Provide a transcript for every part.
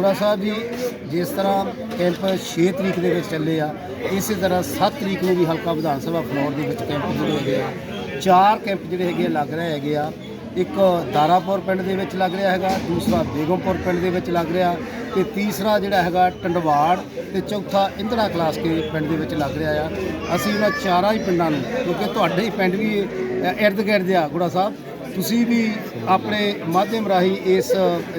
ਗੁਰਾ ਸਾਹਿਬ ਜੀ, ਜਿਸ ਤਰ੍ਹਾਂ ਕੈਂਪ 6 ਤਰੀਕ ਦੇ ਵਿੱਚ ਚੱਲੇ ਆ, ਇਸੇ ਤਰ੍ਹਾਂ 7 ਤਰੀਕ ਨੂੰ ਵੀ ਹਲਕਾ ਵਿਧਾਨ ਸਭਾ ਫਲੋਰ ਦੇ ਵਿੱਚ ਕੈਂਪ ਜਿਹੜੇ ਹੈਗੇ ਆ। ਚਾਰ ਕੈਂਪ ਜਿਹੜੇ ਹੈਗੇ ਆ, ਲੱਗ ਰਹੇ ਹੈਗੇ ਆ। ਇੱਕ ਦਾਰਾਪੁਰ ਪਿੰਡ ਦੇ ਵਿੱਚ ਲੱਗ ਰਿਹਾ ਹੈਗਾ, ਦੂਸਰਾ ਬੇਗਮਪੁਰ ਪਿੰਡ ਦੇ ਵਿੱਚ ਲੱਗ ਰਿਹਾ ਤੇ ਤੀਸਰਾ ਜਿਹੜਾ ਹੈਗਾ ਟੰਡਵਾੜ ਤੇ ਚੌਥਾ ਇੰਦਰਾ ਕਲਾਸ ਕੇ ਪਿੰਡ ਦੇ ਵਿੱਚ ਲੱਗ ਰਿਹਾ ਆ। ਅਸੀਂ ਉਹਨਾਂ ਚਾਰਾਂ ਹੀ ਪਿੰਡਾਂ ਨੂੰ, ਕਿਉਂਕਿ ਤੁਹਾਡੇ ਹੀ ਪਿੰਡ ਵੀ ਇਰਦ ਗਿਰਦ ਆ ਗੁੜਾ ਸਾਹਿਬ। ਤੁਸੀਂ ਵੀ ਆਪਣੇ ਮਾਧਿਅਮ ਰਾਹੀਂ ਇਸ,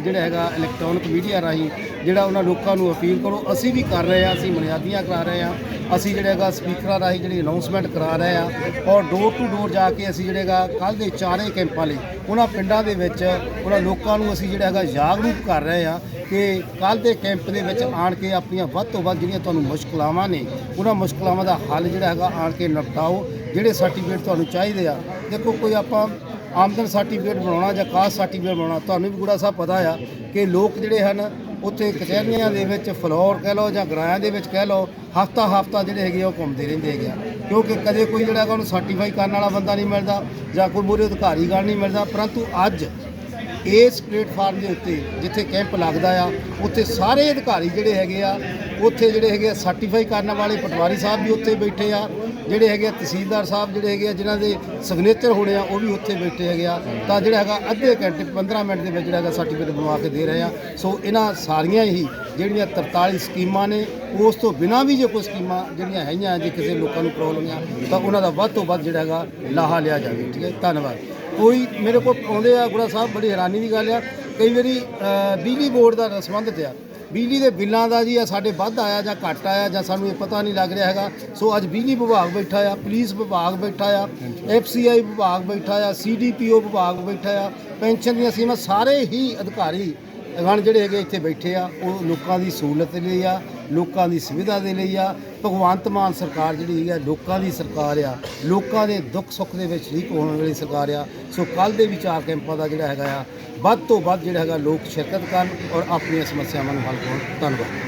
ਜਿਹੜਾ ਹੈਗਾ ਇਲੈਕਟ੍ਰੋਨਿਕ ਮੀਡੀਆ ਰਾਹੀਂ ਜਿਹੜਾ ਉਹਨਾਂ ਲੋਕਾਂ ਨੂੰ ਅਪੀਲ ਕਰੋ, ਅਸੀਂ ਵੀ ਕਰ ਰਹੇ ਹਾਂ, ਅਸੀਂ ਬੁਨਿਆਦੀਆਂ ਕਰਾ ਰਹੇ ਹਾਂ, ਅਸੀਂ ਜਿਹੜਾ ਹੈਗਾ ਸਪੀਕਰਾਂ ਰਾਹੀਂ ਜਿਹੜੀ ਅਨਾਉਂਸਮੈਂਟ ਕਰਾ ਰਹੇ ਹਾਂ ਔਰ ਡੋਰ ਟੂ ਡੋਰ ਜਾ ਕੇ ਅਸੀਂ ਜਿਹੜਾ ਹੈਗਾ ਕੱਲ ਦੇ ਚਾਰੇ ਕੈਂਪਾਂ ਲਈ, ਉਹਨਾਂ ਪਿੰਡਾਂ ਦੇ ਵਿੱਚ ਉਹਨਾਂ ਲੋਕਾਂ ਨੂੰ ਅਸੀਂ ਜਿਹੜਾ ਹੈਗਾ ਜਾਗਰੂਕ ਕਰ ਰਹੇ ਹਾਂ ਕਿ ਕੱਲ ਦੇ ਕੈਂਪ ਦੇ ਵਿੱਚ ਆਣ ਕੇ ਆਪਣੀਆਂ ਵੱਧ ਤੋਂ ਵੱਧ ਜਿਹੜੀਆਂ ਤੁਹਾਨੂੰ ਮੁਸ਼ਕਲਾਵਾਂ ਨੇ, ਉਹਨਾਂ ਮੁਸ਼ਕਲਾਵਾਂ ਦਾ ਹੱਲ ਜਿਹੜਾ ਹੈਗਾ ਆਣ ਕੇ ਨਿਪਟਾਓ, ਜਿਹੜੇ ਸਰਟੀਫਿਕੇਟ ਤੁਹਾਨੂੰ ਚਾਹੀਦੇ ਆ। ਦੇਖੋ, ਕੋਈ ਆਪਾਂ ਆਮਦਨ ਸਰਟੀਫਿਕੇਟ ਬਣਾਉਣਾ ਜਾਂ ਕਾਸਟ ਸਰਟੀਫਿਕੇਟ ਬਣਾਉਣਾ, ਤੁਹਾਨੂੰ ਵੀ ਗੁੜਾ ਸਾਹਿਬ ਪਤਾ ਆ ਕਿ ਲੋਕ ਜਿਹੜੇ ਹਨ, ਉੱਥੇ ਕਚਹਿਰੀਆਂ ਦੇ ਵਿੱਚ, ਫਲੋਰ ਕਹਿ ਲਓ ਜਾਂ ਗਰਾਇਆਂ ਦੇ ਵਿੱਚ ਕਹਿ ਲਓ, ਹਫਤਾ ਹਫਤਾ ਜਿਹੜੇ ਹੈਗੇ ਆ ਉਹ ਘੁੰਮਦੇ ਰਹਿੰਦੇ ਹੈਗੇ ਆ। ਕਿਉਂਕਿ ਕਦੇ ਕੋਈ ਜਿਹੜਾ ਹੈਗਾ ਉਹਨੂੰ ਸਰਟੀਫਾਈ ਕਰਨ ਵਾਲਾ ਬੰਦਾ ਨਹੀਂ ਮਿਲਦਾ ਜਾਂ ਕੋਈ ਮੂਹਰੇ ਅਧਿਕਾਰੀ ਗੱਲ ਨਹੀਂ ਮਿਲਦਾ, ਪਰੰਤੂ ਅੱਜ ਇਸ ਪਲੇਟਫਾਰਮ ਦੇ ਉੱਤੇ ਜਿੱਥੇ ਕੈਂਪ ਲੱਗਦਾ ਆ, ਉੱਥੇ ਸਾਰੇ ਅਧਿਕਾਰੀ ਜਿਹੜੇ ਹੈਗੇ ਆ, ਉੱਥੇ ਜਿਹੜੇ ਹੈਗੇ ਆ ਸਰਟੀਫਾਈ ਕਰਨ ਵਾਲੇ ਪਟਵਾਰੀ ਸਾਹਿਬ ਵੀ ਉੱਥੇ ਬੈਠੇ ਆ, ਜਿਹੜੇ ਹੈਗੇ ਆ ਤਹਿਸੀਲਦਾਰ ਸਾਹਿਬ ਜਿਹੜੇ ਹੈਗੇ ਆ, ਜਿਨ੍ਹਾਂ ਦੇ ਸਿਗਨੇਚਰ ਹੋਣੇ ਆ, ਉਹ ਵੀ ਉੱਥੇ ਬੈਠੇ ਹੈਗੇ ਆ। ਤਾਂ ਜਿਹੜਾ ਹੈਗਾ ਅੱਧੇ ਘੰਟੇ 15 ਮਿੰਟ ਦੇ ਵਿੱਚ ਜਿਹੜਾ ਹੈਗਾ ਸਰਟੀਫਿਕੇਟ ਬਣਵਾ ਕੇ ਦੇ ਰਹੇ ਆ। ਸੋ ਇਹਨਾਂ ਸਾਰੀਆਂ ਹੀ ਜਿਹੜੀਆਂ 43 ਸਕੀਮਾਂ ਨੇ, ਉਸ ਤੋਂ ਬਿਨਾਂ ਵੀ ਜੇ ਕੋਈ ਸਕੀਮਾਂ ਜਿਹੜੀਆਂ ਹੈਗੀਆਂ, ਜੇ ਕਿਸੇ ਲੋਕਾਂ ਨੂੰ ਪ੍ਰੋਬਲਮ ਆ, ਤਾਂ ਉਹਨਾਂ ਦਾ ਵੱਧ ਤੋਂ ਵੱਧ ਜਿਹੜਾ ਹੈਗਾ ਲਾਹਾ ਲਿਆ ਜਾਵੇ। ਠੀਕ ਹੈ ਧੰਨਵਾਦ। ਕੋਈ ਮੇਰੇ ਕੋਲ ਆਉਂਦੇ ਆ ਗੁੜਾ ਸਾਹਿਬ ਬੜੀ ਹੈਰਾਨੀ ਦੀ ਗੱਲ ਆ। ਕਈ ਵਾਰੀ ਬਿਜਲੀ ਬੋਰਡ ਦਾ ਸੰਬੰਧਿਤ ਆ। ਬਿਜਲੀ ਦੇ ਬਿੱਲਾਂ ਦਾ ਜੀ ਆ, ਸਾਡੇ ਵੱਧ ਆਇਆ ਜਾਂ ਘੱਟ ਆਇਆ ਜਾਂ ਸਾਨੂੰ ਇਹ ਪਤਾ ਨਹੀਂ ਲੱਗ ਰਿਹਾ ਹੈਗਾ। ਸੋ ਅੱਜ ਬਿਜਲੀ ਵਿਭਾਗ ਬੈਠਾ ਆ, ਪੁਲਿਸ ਵਿਭਾਗ ਬੈਠਾ ਆ, ਐਫਸੀਆਈ ਵਿਭਾਗ ਬੈਠਾ ਆ, ਸੀਡੀਪੀਓ ਵਿਭਾਗ ਬੈਠਾ ਆ। ਪੈਨਸ਼ਨ ਦੀਆਂ ਸੀਮਾ ਸਾਰੇ ਹੀ ਅਧਿਕਾਰੀ ਅਗਣ ਜਿਹੜੇ ਹੈਗੇ ਇੱਥੇ ਬੈਠੇ ਆ, ਉਹ ਲੋਕਾਂ ਦੀ ਸਹੂਲਤ ਲਈ ਆ, ਲੋਕਾਂ ਦੀ ਸੁਵਿਧਾ ਦੇ ਲਈ ਆ। ਭਗਵੰਤ ਮਾਨ ਸਰਕਾਰ ਜਿਹੜੀ ਹੈਗੀ ਆ, ਲੋਕਾਂ ਦੀ ਸਰਕਾਰ ਆ। ਲੋਕਾਂ ਦੇ ਦੁੱਖ ਸੁੱਖ ਦੇ ਵਿੱਚ ਸ਼ਰੀਕ ਹੋਣ ਵਾਲੀ ਸਰਕਾਰ ਆ। ਸੋ ਕੱਲ ਦੇ ਵਿਚਾਰ ਕੈਂਪਾਂ ਦਾ ਜਿਹੜਾ ਹੈਗਾ ਆ, ਵੱਧ ਤੋਂ ਵੱਧ ਜਿਹੜਾ ਹੈਗਾ ਲੋਕ ਸ਼ਿਰਕਤ ਕਰਨ ਔਰ ਆਪਣੀਆਂ ਸਮੱਸਿਆਵਾਂ ਨੂੰ ਹੱਲ ਕਰਨ। ਧੰਨਵਾਦ।